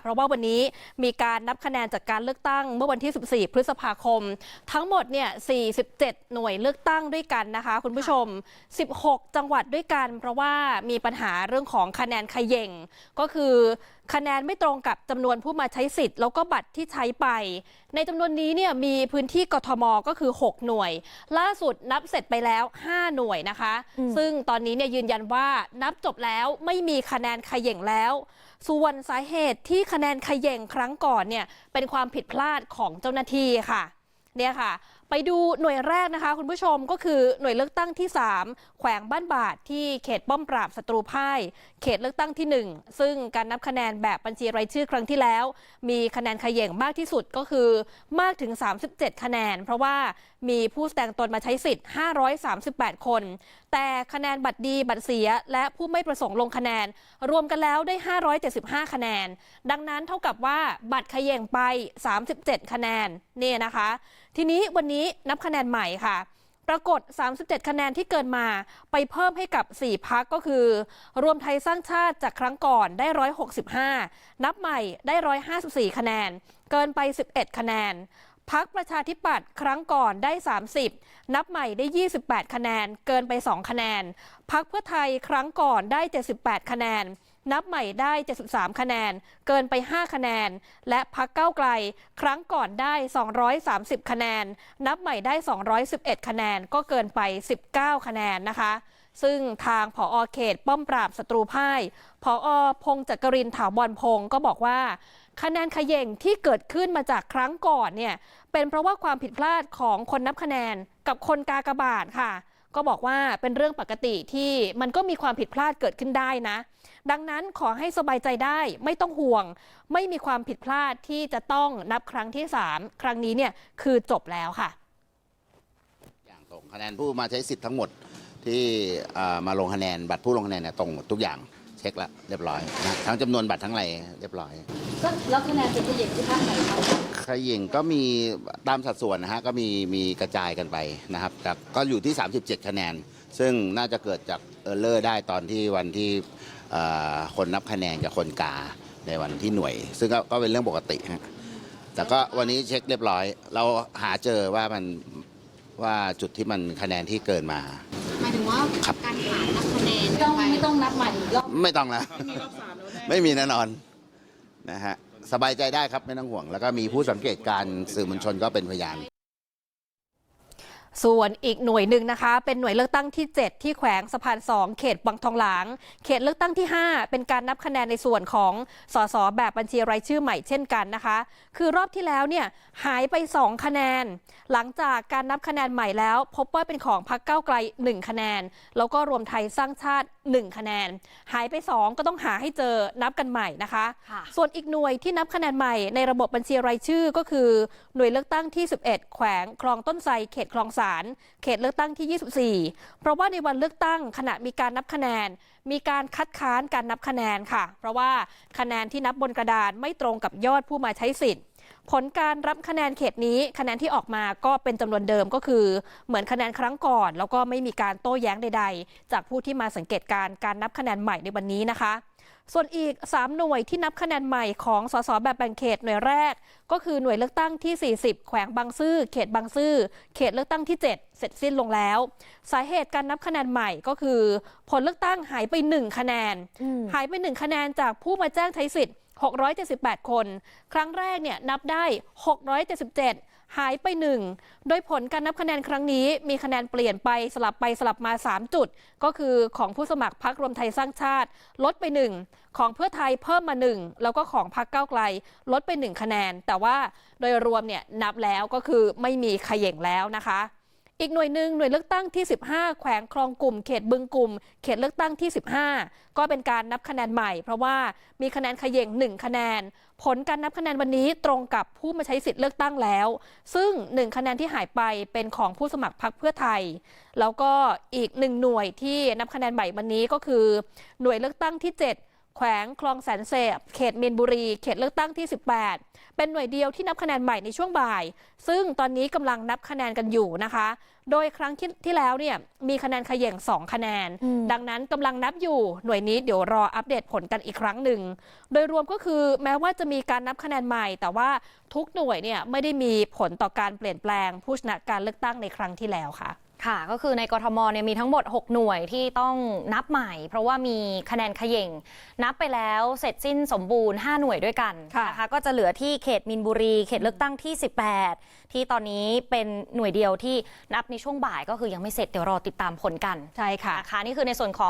เพราะว่าวันนี้มีการนับคะแนนจากการเลือกตั้งเมื่อวันที่ 14 พฤษภาคม ทั้งหมดเนี่ย 47 หน่วยเลือกตั้งด้วยกันนะคะ คุณผู้ชม 16 จังหวัดด้วยกัน เพราะว่ามีปัญหาเรื่องของคะแนนเขย่งก็คือคะแนนไม่ตรงกับจำนวนผู้มาใช้สิทธิ์แล้วก็บัตรที่ใช้ไป ในจำนวนนี้เนี่ยมีพื้นที่กทมก็คือ 6 หน่วย ล่าสุดนับเสร็จไปแล้ว 5 หน่วยนะคะ ซึ่งตอนนี้เนี่ยยืนยันว่านับจบแล้วไม่มีคะแนนเขย่งแล้ว ส่วนสาเหตุที่คะแนนขย่งครั้งก่อนเนี่ยเป็นความผิดพลาดของเจ้าหน้าที่ค่ะเนี่ยค่ะ ไปดูหน่วยแรกนะคะ คุณผู้ชมก็คือหน่วยเลือกตั้งที่ 3 แขวงบ้านบาทที่เขตป้อมปราบศัตรูพ่าย เขตเลือกตั้งที่ 1 ซึ่งการนับคะแนนแบบบัญชีรายชื่อครั้งที่แล้ว มีคะแนนขย่งมากที่สุดก็คือมากถึง 37 คะแนน เพราะว่ามีผู้แสดงตนมาใช้สิทธิ์ 538 คน แต่คะแนนบัตรดีบัตรเสีย และผู้ไม่ประสงค์ลงคะแนน รวมกันแล้วได้ 575 คะแนน ดังนั้นเท่ากับว่าบัตรขย่งไป 37 คะแนนเนี่ยนะคะทีนี้วันนี้นับคะแนนใหม่ค่ะ ปรากฏ 37 คะแนนที่เกินมาไปเพิ่มให้กับ 4 พักก็คือ รวมไทยสร้างชาติจากครั้งก่อนได้ 165 นับใหม่ได้ 154 คะแนน เกินไป 11 คะแนนพักประชาธิปัตย์ครั้งก่อนได้ 30 นับใหม่ได้ 28 คะแนน เกินไป 2 คะแนนพักเพื่อไทยครั้งก่อนได้ 78 คะแนน นับใหม่ได้ 73 คะแนน เกินไป 5 คะแนน และพักเก้าไกล ครั้งก่อนได้ 230 คะแนน นับใหม่ได้ 211 คะแนน ก็เกินไป 19 คะแนนนะคะ ซึ่งทางผอเขตป้อมปราบศัตรูพ่ายผอพงษ์จักรินถาวรพงศ์ก็บอกว่า คะแนนขย่งที่เกิดขึ้นมาจากครั้งก่อนเนี่ยเป็นเพราะว่าความผิดพลาดของคนนับคะแนนกับคนกากบาทค่ะ ก็บอกว่าเป็นเรื่องปกติที่มันก็มีความผิดพลาดเกิดขึ้นได้นะ ดังนั้นขอให้สบายใจได้ไม่ต้องห่วง ไม่มีความผิดพลาดที่จะต้องนับครั้งที่ 3 ครั้งนี้เนี่ยคือจบแล้วค่ะ อย่างตรงคะแนนผู้มาใช้สิทธิ์ทั้งหมดที่มาลงคะแนนบัตรผู้ลงคะแนนเนี่ยตรงหมดทุกอย่าง เช็คแล้วเรียบร้อยนะทั้งจำนวนบัตรทั้งอะไรเรียบร้อย ก็แล้วคะแนนเป็นเขย่งที่ภาคไหนคะขยิงก็มีตามสัดส่วนนะฮะก็มีมีกระจายกันไปนะครับแต่ก็อยู่ที่ 37 คะแนน ซึ่งน่าจะเกิดจากเออร์เลอร์ได้ตอนที่วันที่เอ่อคนนับคะแนนกับคนกาในวันที่หน่วย ซึ่งก็ก็เป็นเรื่องปกติฮะแต่ก็วันนี้เช็คเรียบร้อย เราหาเจอว่ามันว่าจุดที่มันคะแนนที่เกินมาหมายถึงว่าครับการหานับคะแนนไม่ต้องไม่ต้องนับใหม่อีกรอบไม่ต้องแล้ว ไม่มีแน่นอนนะฮะสบายใจได้ครับไม่ต้องห่วง แล้วก็มีผู้สังเกตการณ์สื่อมวลชนก็เป็นพยาน ส่วนอีกหน่วยหนึ่งนะคะ เป็นหน่วยเลือกตั้งที่ 7 ที่แขวงสะพาน2เขตบางทองหลาง เขตเลือกตั้งที่ 5 เป็นการนับคะแนนในส่วนของสสแบบบัญชีรายชื่อใหม่เช่นกันนะคะ คือรอบที่แล้วเนี่ยหายไป 2 คะแนน หลังจากการนับคะแนนใหม่แล้ว พบว่าเป็นของพรรคก้าวไกล 1 คะแนน แล้วก็รวมไทยสร้างชาติ 1 คะแนน หายไป 2 ก็ต้องหาให้เจอนับกันใหม่นะคะค่ะส่วนอีกหน่วยที่นับคะแนนใหม่ในระบบบัญชีรายชื่อก็คือหน่วยเลือกตั้งที่ 11 แขวงคลองต้นไทรเขตคลองสาร เขตเลือกตั้งที่ 24 เพราะว่าในวันเลือกตั้งขณะมีการนับคะแนน มีการคัดค้านการนับคะแนนค่ะ เพราะว่าคะแนนที่นับบนกระดานไม่ตรงกับยอดผู้มาใช้สิทธิ์ผลการรับคะแนนเขตนี้คะแนนที่ออกมาก็เป็นจำนวนเดิมก็คือ เหมือนคะแนนครั้งก่อน แล้วก็ไม่มีการโต้แย้งใด ๆ จากผู้ที่มาสังเกตการ์การนับคะแนนใหม่ในวันนี้นะคะ ส่วนอีก 3 หน่วยที่นับคะแนนใหม่ของสสแบบแบ่งเขตหน่วยแรก ก็คือหน่วยเลือกตั้งที่ 40 แขวงบางซื่อเขตบางซื่อเขตเลือกตั้งที่ 7 เสร็จสิ้นลงแล้ว สาเหตุการนับคะแนนใหม่ก็คือ ผลเลือกตั้งหายไป 1 คะแนน หายไป 1 คะแนนจากผู้มาแจ้งใช้สิทธิ์ 678 คน ครั้งแรกเนี่ยนับได้ 677 หายไปหนึ่งโดยผลการนับคะแนนครั้งนี้ มีคะแนนเปลี่ยนไปสลับไปสลับมา 3 จุด ก็คือของผู้สมัครพักรวมไทยสร้างชาติ ลดไป 1 ของเพื่อไทยเพิ่มมา 1 แล้วก็ของพักเก้าไกล ลดไป 1 คะแนน แต่ว่าโดยรวมเนี่ยนับแล้วก็คือไม่มีขย่งแล้วนะคะ อีกหน่วยหนึ่งหน่วยเลือกตั้งที่ 15 แขวงคลองกลุ่ม เขตบึงกลุ่ม เขตเลือกตั้งที่ 15 ก็เป็นการนับคะแนนใหม่ เพราะว่ามีคะแนนขย่ง1 คะแนน ผลการนับคะแนนวันนี้ตรงกับผู้มาใช้สิทธิ์เลือกตั้งแล้ว ซึ่ง 1 คะแนนที่หายไปเป็นของผู้สมัครพรรคเพื่อไทย แล้วก็อีกหนึ่งหน่วยที่นับคะแนนใหม่วันนี้ก็คือ หน่วยเลือกตั้งที่ 7 แขวงคลองแสนเสพเขตมีนบุรี เขตเลือกตั้งที่ 18 เป็นหน่วยเดียวที่นับคะแนนใหม่ในช่วงบ่าย ซึ่งตอนนี้กำลังนับคะแนนกันอยู่นะคะ โดยครั้งที่ที่แล้วเนี่ยมีคะแนนเขย่ง2 คะแนนอืมดังนั้นกำลังนับอยู่หน่วยนี้เดี๋ยวรออัปเดตผลกันอีกครั้งหนึ่ง โดยรวมก็คือแม้ว่าจะมีการนับคะแนนใหม่ แต่ว่าทุกหน่วยเนี่ยไม่ได้มีผลต่อการเปลี่ยนแปลงผู้ชนะการเลือกตั้งในครั้งที่แล้วค่ะ ค่ะ ก็คือในกทมเนี่ยมีทั้งหมด 6 หน่วยที่ต้องนับใหม่ เพราะว่ามีคะแนนเขย่ง นับไปแล้วเสร็จสิ้นสมบูรณ์ 5 หน่วยด้วยกันค่ะนะคะก็จะเหลือที่เขตมินบุรี เขตเลือกตั้งที่ 18 ที่ตอนนี้เป็นหน่วยเดียวที่นับในช่วงบ่ายก็คือยังไม่เสร็จเดี๋ยวรอติดตามผลกันใช่ค่ะนะคะนี่คือในส่วนของ